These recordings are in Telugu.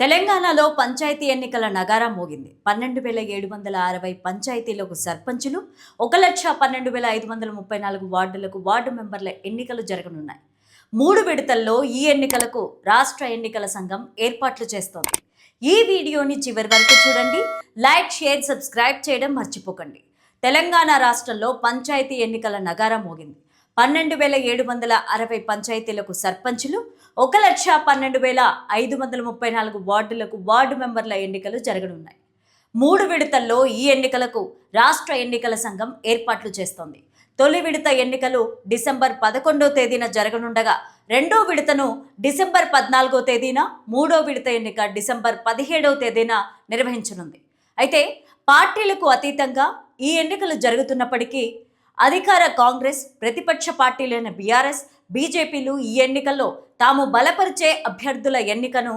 తెలంగాణలో పంచాయతీ ఎన్నికల నగారా మోగింది. పన్నెండు వేల ఏడు వందల అరవై పంచాయతీలకు సర్పంచులు ఒక లక్ష పన్నెండు వేల ఐదు వందల ముప్పై నాలుగు వార్డులకు వార్డు మెంబర్ల ఎన్నికలు జరగనున్నాయి. మూడు విడతల్లో ఈ ఎన్నికలకు రాష్ట్ర ఎన్నికల సంఘం ఏర్పాట్లు చేస్తోంది. ఈ వీడియోని చివరి వరకు చూడండి. లైక్ షేర్ సబ్స్క్రైబ్ చేయడం మర్చిపోకండి. తెలంగాణ రాష్ట్రంలో పంచాయతీ ఎన్నికల నగారా మోగింది. పన్నెండు వేల ఏడు వందల అరవై పంచాయతీలకు సర్పంచులు ఒక లక్ష పన్నెండు వేల ఐదు వందల ముప్పై నాలుగు వార్డులకు వార్డు మెంబర్ల ఎన్నికలు జరగనున్నాయి. మూడు విడతల్లో ఈ ఎన్నికలకు రాష్ట్ర ఎన్నికల సంఘం ఏర్పాట్లు చేస్తోంది. తొలి విడత ఎన్నికలు డిసెంబర్ పదకొండో తేదీన జరగనుండగా రెండో విడతను డిసెంబర్ పద్నాలుగో తేదీన మూడో విడత ఎన్నిక డిసెంబర్ పదిహేడవ తేదీన నిర్వహించనుంది. అయితే పార్టీలకు అతీతంగా ఈ ఎన్నికలు జరుగుతున్నప్పటికీ అధికార కాంగ్రెస్ ప్రతిపక్ష పార్టీలైన బీఆర్ఎస్ బీజేపీలు ఈ ఎన్నికల్లో తాము బలపరిచే అభ్యర్థుల ఎన్నికను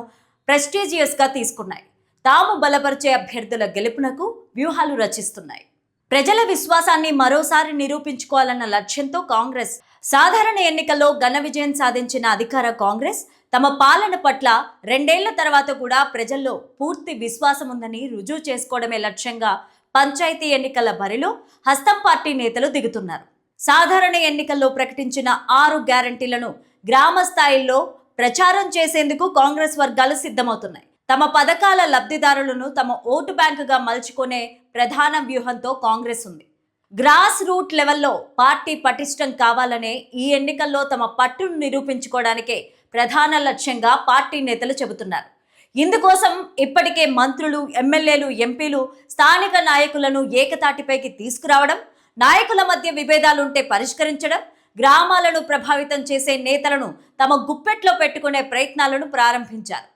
ప్రెస్టీజియస్గా తీసుకున్నాయి. తాము బలపరిచే అభ్యర్థుల గెలుపునకు వ్యూహాలు రచిస్తున్నాయి. ప్రజల విశ్వాసాన్ని మరోసారి నిరూపించుకోవాలన్న లక్ష్యంతో కాంగ్రెస్ సాధారణ ఎన్నికల్లో ఘన విజయం సాధించిన అధికార కాంగ్రెస్ తమ పాలన పట్ల రెండేళ్ళ తర్వాత కూడా ప్రజల్లో పూర్తి విశ్వాసం ఉందని రుజువు చేసుకోవడమే లక్ష్యంగా పంచాయతీ ఎన్నికల బరిలో హస్తం పార్టీ నేతలు దిగుతున్నారు. సాధారణ ఎన్నికల్లో ప్రకటించిన ఆరు గ్యారంటీలను గ్రామ స్థాయిల్లో ప్రచారం చేసేందుకు కాంగ్రెస్ వర్గాలు సిద్ధమవుతున్నాయి. తమ పథకాల లబ్ధిదారులను తమ ఓటు బ్యాంకుగా మలుచుకునే ప్రధాన వ్యూహంతో కాంగ్రెస్ ఉంది. గ్రాస్ రూట్ లెవెల్లో పార్టీ పటిష్టం కావాలనే ఈ ఎన్నికల్లో తమ పట్టును నిరూపించుకోవడానికే ప్రధాన లక్ష్యంగా పార్టీ నేతలు చెబుతున్నారు. ఇందుకోసం ఇప్పటికే మంత్రులు ఎమ్మెల్యేలు ఎంపీలు స్థానిక నాయకులను ఏకతాటిపైకి తీసుకురావడం నాయకుల మధ్య విభేదాలుంటే పరిష్కరించడం గ్రామాలను ప్రభావితం చేసే నేతలను తమ గుప్పెట్లో పెట్టుకునే ప్రయత్నాలను ప్రారంభించారు.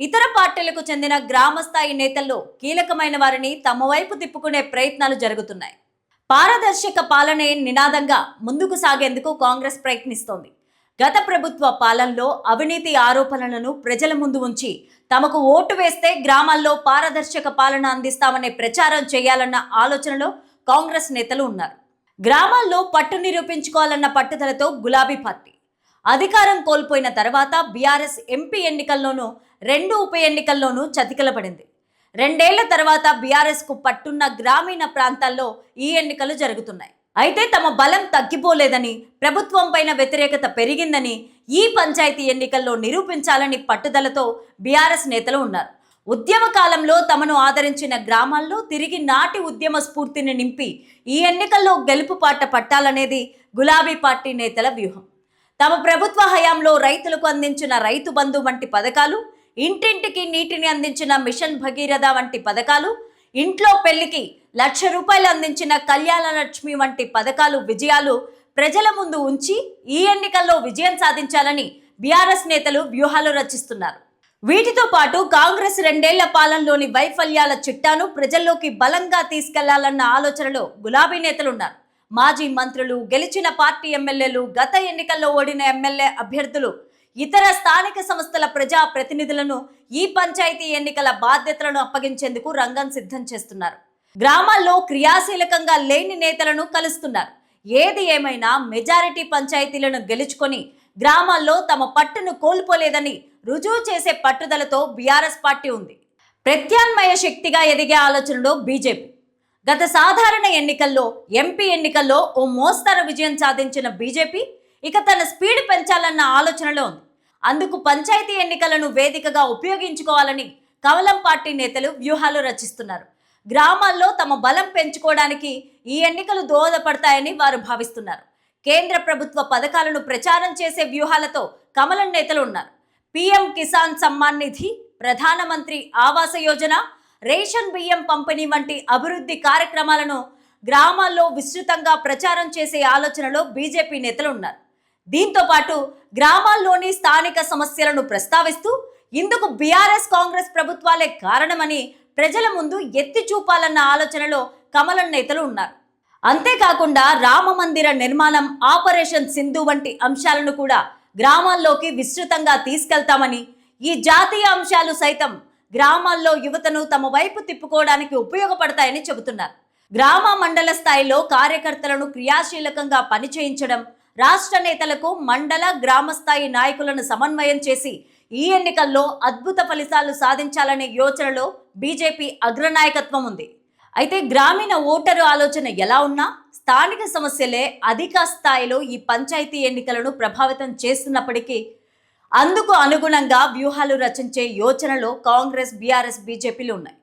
ఇతర పార్టీలకు చెందిన గ్రామస్థాయి నేతల్లో కీలకమైన వారిని తమ వైపు తిప్పుకునే ప్రయత్నాలు జరుగుతున్నాయి. పారదర్శక పాలనే నినాదంగా ముందుకు సాగేందుకు కాంగ్రెస్ ప్రయత్నిస్తోంది. గత ప్రభుత్వ పాలనలో అవినీతి ఆరోపణలను ప్రజల ముందు ఉంచి తమకు ఓటు వేస్తే గ్రామాల్లో పారదర్శక పాలన అందిస్తామనే ప్రచారం చేయాలన్న ఆలోచనలో కాంగ్రెస్ నేతలు ఉన్నారు. గ్రామాల్లో పట్టు నిరూపించుకోవాలన్న పట్టుదలతో గులాబీ పార్టీ. అధికారం కోల్పోయిన తర్వాత బీఆర్ఎస్ ఎంపీ ఎన్నికల్లోనూ రెండు ఉప ఎన్నికల్లోనూ చతికిలపడింది. రెండేళ్ళ తర్వాత బీఆర్ఎస్కు పట్టున్న గ్రామీణ ప్రాంతాల్లో ఈ ఎన్నికలు జరుగుతున్నాయి. అయితే తమ బలం తగ్గిపోలేదని ప్రభుత్వం పైన వ్యతిరేకత పెరిగిందని ఈ పంచాయతీ ఎన్నికల్లో నిరూపించాలని పట్టుదలతో బీఆర్ఎస్ నేతలు ఉన్నారు. ఉద్యమ కాలంలో తమను ఆదరించిన గ్రామాల్లో తిరిగి నాటి ఉద్యమ స్ఫూర్తిని నింపి ఈ ఎన్నికల్లో గెలుపు పాట పట్టాలనేది గులాబీ పార్టీ నేతల వ్యూహం. తమ ప్రభుత్వ హయాంలో రైతులకు అందించిన రైతు బంధు వంటి పథకాలు ఇంటింటికి నీటిని అందించిన మిషన్ భగీరథ వంటి పథకాలు ఇంట్లో పెళ్ళికి లక్ష రూపాయలు అందించిన కళ్యాణ లక్ష్మి వంటి పథకాలు విజయాలు ప్రజల ముందు ఉంచి ఈ ఎన్నికల్లో విజయం సాధించాలని బీఆర్ఎస్ నేతలు వ్యూహాలు రచిస్తున్నారు. వీటితో పాటు కాంగ్రెస్ రెండేళ్ళ పాలనలోని వైఫల్యాల చిట్టాను ప్రజల్లోకి బలంగా తీసుకెళ్ళాలన్న ఆలోచనలో గులాబీ నేతలున్నారు. మాజీ మంత్రులు గెలిచిన పార్టీ ఎమ్మెల్యేలు గత ఎన్నికల్లో ఓడిన ఎమ్మెల్యే అభ్యర్థులు ఇతర స్థానిక సంస్థల ప్రజా ప్రతినిధులను ఈ పంచాయతీ ఎన్నికల బాధ్యతలను అప్పగించేందుకు రంగం సిద్ధం చేస్తున్నారు. గ్రామాల్లో క్రియాశీలకంగా లేని నేతలను కలుస్తున్నారు. ఏది ఏమైనా మెజారిటీ పంచాయతీలను గెలుచుకొని గ్రామాల్లో తమ పట్టును కోల్పోలేదని రుజువు చేసే పట్టుదలతో బీఆర్ఎస్ పార్టీ ఉంది. ప్రత్యామ్నాయ శక్తిగా ఎదిగే ఆలోచనలో బీజేపీ. గత సాధారణ ఎన్నికల్లో ఎంపీ ఎన్నికల్లో ఓ మోస్తరు విజయం సాధించిన బీజేపీ ఇక తన స్పీడ్ పెంచాలన్న ఆలోచనలో ఉంది. అందుకు పంచాయతీ ఎన్నికలను వేదికగా ఉపయోగించుకోవాలని కమలం పార్టీ నేతలు వ్యూహాలు రచిస్తున్నారు. గ్రామాల్లో తమ బలం పెంచుకోవడానికి ఈ ఎన్నికలు దోహదపడతాయని వారు భావిస్తున్నారు. కేంద్ర ప్రభుత్వ పథకాలను ప్రచారం చేసే వ్యూహాలతో కమలం నేతలు ఉన్నారు. పీఎం కిసాన్ సమ్మాన్ నిధి ప్రధానమంత్రి ఆవాస యోజన రేషన్ బియ్యం పంపిణీ వంటి అభివృద్ధి కార్యక్రమాలను గ్రామాల్లో విస్తృతంగా ప్రచారం చేసే ఆలోచనలో బీజేపీ నేతలు ఉన్నారు. దీంతో పాటు గ్రామాల్లోని స్థానిక సమస్యలను ప్రస్తావిస్తూ ఇందుకు బీఆర్ఎస్ కాంగ్రెస్ ప్రభుత్వాలే కారణమని ప్రజల ముందు ఎత్తి చూపాలన్న ఆలోచనలో కమలం నేతలు ఉన్నారు. అంతేకాకుండా రామ మందిర నిర్మాణం ఆపరేషన్ సింధు వంటి అంశాలను కూడా గ్రామాల్లోకి విస్తృతంగా తీసుకెళ్తామని ఈ జాతీయ అంశాలు సైతం గ్రామాల్లో యువతను తమ వైపు తిప్పుకోవడానికి ఉపయోగపడతాయని చెబుతున్నారు. గ్రామ మండల స్థాయిలో కార్యకర్తలను క్రియాశీలకంగా పనిచేయించడం రాష్ట్ర నేతలకు మండల గ్రామ స్థాయి నాయకులను సమన్వయం చేసి ఈ ఎన్నికల్లో అద్భుత ఫలితాలు సాధించాలనే యోచనలో బీజేపీ అగ్రనాయకత్వం ఉంది. అయితే గ్రామీణ ఓటరు ఆలోచన ఎలా ఉన్నా స్థానిక సమస్యలే అధిక స్థాయిలో ఈ పంచాయతీ ఎన్నికలను ప్రభావితం చేస్తున్నప్పటికీ అందుకు అనుగుణంగా వ్యూహాలు రచించే యోచనలో కాంగ్రెస్ బీఆర్ఎస్ బీజేపీలు ఉన్నాయి.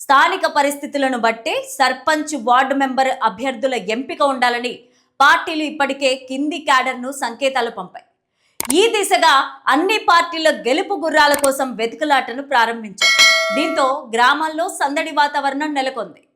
స్థానిక పరిస్థితులను బట్టి సర్పంచ్ వార్డు మెంబర్ అభ్యర్థుల ఎంపిక ఉండాలని పార్టీలు ఇప్పటికే కింది క్యాడర్ను సంకేతాలు పంపాయి. ఈ దిశగా అన్ని పార్టీల గెలుపు గుర్రాల కోసం వెతుకులాటను ప్రారంభించాయి దీంతో గ్రామాల్లో సందడి వాతావరణం నెలకొంది.